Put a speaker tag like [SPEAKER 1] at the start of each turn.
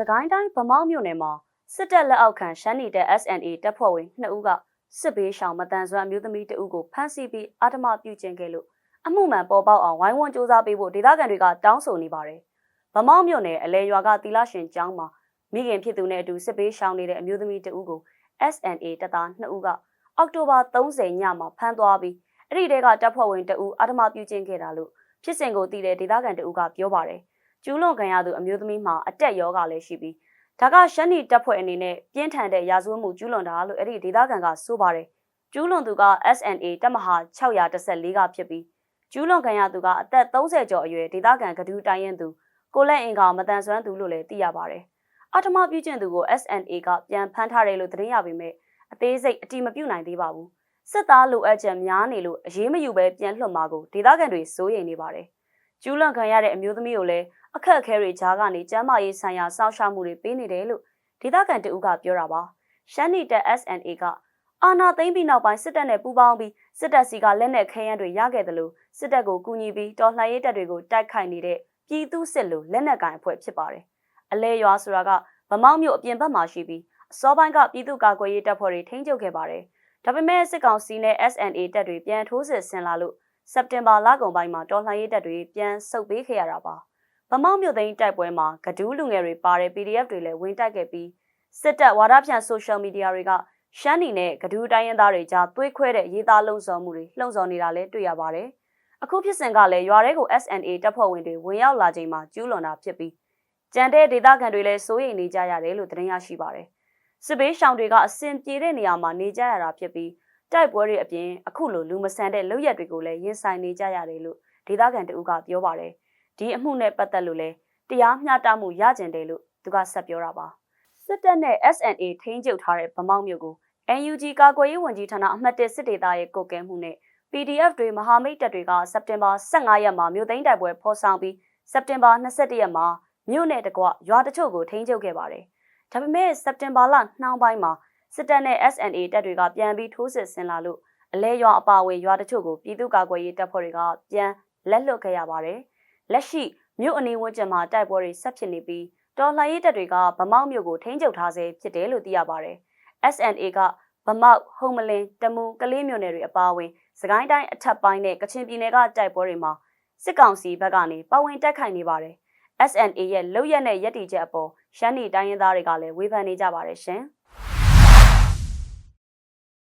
[SPEAKER 1] စကိုင်းတိုင်းဗမောက်မြို့နယ်မှာစစ်တပ်လက်အောက်ခံရှမ်းနီတပ် SNA တပ်ဖွဲ့ဝင်2ဦးကစစ်ဘေးရှောင်မတန်ဆွမ်းအမျိုးသမီးတဦးကိုဖမ်းဆီးပြီးအာဓမပြုကျင့်ခဲ့လို့အမှုမှန်ပေါ်ပေါက်အောင်ဝိုင်းဝန်းစူးစမ်းပေးဖို့ဒေသခံတွေကတောင်းဆိုနေပါတယ်။ဗမောက်မြို့နယ်အလဲရွာကတီလာရှင်ကျောင်းမှာမိခင်ဖြစ်သူနဲ့အတူစစ်ဘေးရှောင်နေတဲ့အမျိုးသမီးတဦးကို SNA တပ်သား2ဦးကအောက်တိုဘာ30ညမှာဖမ်းသွားပြီးအဲ့ဒီတဲကတပ်ဖွဲ့ဝင်တဦးအာဓမပြုကျင့်ခဲ့တာလို့ဖြစ်စဉ်ကိုသိတဲ့ဒေသခံတဦးကပြောပါတယ်။ ကျူးလွန်ခံရသူအမျိုးသမီးမှာအတက်ရောဂါလည်းရှိပြီးဒါကရှမ်းနီတပ်ဖွဲ့အနေနဲ့ပြင်းထန်တဲ့ရာဇဝတ်မှုကျူးလွန်တာလို့အဲ့ဒီဒေသခံကဆိုပါတယ်။ကျူးလွန်သူက SNA တပ်မဟာ614ကဖြစ်ပြီးကျူးလွန်ခံရသူကအသက်30ကျော်အရွယ်ဒေသခံကဒူးတိုင်းရင်သူကိုလက်အင်ကောင်မတန်ဆွမ်းသူလို့လည်းသိရပါတယ်။အထမပြုကျင့်သူကို SNA ကပြန်ဖမ်းထားတယ်လို့သတင်းရပေမဲ့အသေးစိတ်အတိမပြုနိုင်သေးပါဘူး။စစ်သားလိုအပ်ချက်များနေလို့အရေးမယူပဲပြန်လွှတ်မှာကိုဒေသခံတွေစိုးရိမ်နေပါတယ်။ကျူးလွန်ခံရတဲ့အမျိုးသမီးကိုလည်း အခက်အခဲတွေကြားကနေကျန်းမာရေးဆိုင်ရာစောင့်ရှောက်မှုတွေပေးနေတယ်လို့ဒေသခံတဦးကပြောတာပါ။ရှမ်းနီတက် SNA ကအာနာသိမ့်ပြီးနောက်ပိုင်းစစ်တပ်နဲ့ပူးပေါင်းပြီးစစ်တပ်စီကလက်နက်ခဲယမ်းတွေရခဲ့တယ်လို့စစ်တပ်ကိုကူညီပြီးတော်လှန်ရေးတပ်တွေကိုတိုက်ခိုက်နေတဲ့ပြည်သူစစ်လိုလက်နက်ကိုင်အဖွဲ့ဖြစ်ပါတယ်။အလဲရွာဆိုတာကဗမောက်မြို့အပြင်ဘက်မှာရှိပြီးအစောပိုင်းကပြည်သူ့ကာကွယ်ရေးတပ်ဖွဲ့တွေထိန်းချုပ်ခဲ့ပါတယ်။ဒါပေမဲ့စစ်ကောင်စီနဲ့ SNA တပ်တွေပြန်ထိုးစစ်ဆင်လာလို့စက်တင်ဘာလကုန်ပိုင်းမှာတော်လှန်ရေးတပ်တွေပြန်ဆုတ်ပေးခဲ့ရတာပါ။ ဗမောက်မြို့သိမ်းတိုက်ပွဲမှာကဒူးလူငယ်တွေပါတဲ့ PDF တွေလည်းဝင်တိုက်ခဲ့ပြီးစစ်တပ်ဝါဒဖြန့်ဆိုရှယ်မီဒီယာတွေကရှမ်းနီနဲ့ကဒူးတိုင်းရင်းသားတွေကြားသွေးခွဲတဲ့ရေးသားလုံဆောင်မှုတွေလှုံ့ဆော်နေတာလည်းတွေ့ရပါတယ်။အခုဖြစ်စဉ်ကလည်းရွာထဲကို SNA တပ်ဖွဲ့ဝင်တွေဝင်ရောက်လာချိန်မှာကျူးလွန်တာဖြစ်ပြီးကြံတဲ့ဒေသခံတွေလည်းစိုးရိမ်နေကြရတယ်လို့သတင်းရရှိပါတယ်။စစ်ဘေးရှောင်တွေကအစင်ပြေတဲ့နေရာမှာနေကြရတာဖြစ်ပြီးတိုက်ပွဲတွေအပြင်အခုလိုလူမဆန်တဲ့လုပ်ရက်တွေကိုလည်းရင်ဆိုင်နေကြရတယ်လို့ဒေသခံတဦးကပြောပါတယ်။ ဒီအမှုနဲ့ပတ်သက်လို့လည်းတရားမျှတမှုရကျင်တယ်လို့သူကဆက်ပြောတာပါ။စစ်တပ်နဲ့ SNA ထိန်းချုပ်ထားတဲ့ဗမောက်မြို့ကို NUG ကာကွယ်ရေးဝန်ကြီးဌာနအမှတ်၁စစ်ဒေသရဲ့ကုတ်ကဲမှုနဲ့ PDF တွေမဟာမိတ်တပ်တွေကစက်တင်ဘာ15ရက်မှာမြို့သိမ်းတိုက်ပွဲဖော်ဆောင်ပြီးစက်တင်ဘာ22ရက်မှာမြို့နယ်တကွရွာတချို့ကိုထိန်းချုပ်ခဲ့ပါတယ်။ဒါပေမဲ့စက်တင်ဘာလနှောင်းပိုင်းမှာစစ်တပ်နဲ့ SNA တပ်တွေကပြန်ပြီးထိုးစစ်ဆင်လာလို့အလဲရွာအပါအဝင်ရွာတချို့ကိုပြည်သူ့ကာကွယ်ရေးတပ်ဖွဲ့တွေကပြန်လက်လွတ်ခဲ့ရပါတယ်။ လက်ရှိမြို့အနီးဝန်းကျင်မှာတိုက်ပွဲတွေဆက်ဖြစ်နေပြီးတော်လှန်ရေးတပ်တွေကဗမောက်မြို့ကိုထိန်းချုပ်ထားဆဲဖြစ်တယ်လို့သိရပါတယ်။ SNA ကဗမောက်ဟုံမလင်းတမူကလေးမြို့နယ်တွေအပါအဝင်စကိုင်းတိုင်းအထက်ပိုင်းနဲ့ကချင်ပြည်နယ်ကတိုက်ပွဲတွေမှာစစ်ကောင်စီဘက်ကနေပဝင်တက်ခိုင်နေပါတယ်။ SNA ရဲ့လုံရက်နဲ့ရက်တီချက်အပေါ်ရှမ်းနီတိုင်းရင်းသားတွေကလည်းဝေဖန်နေကြပါတယ်ရှင်။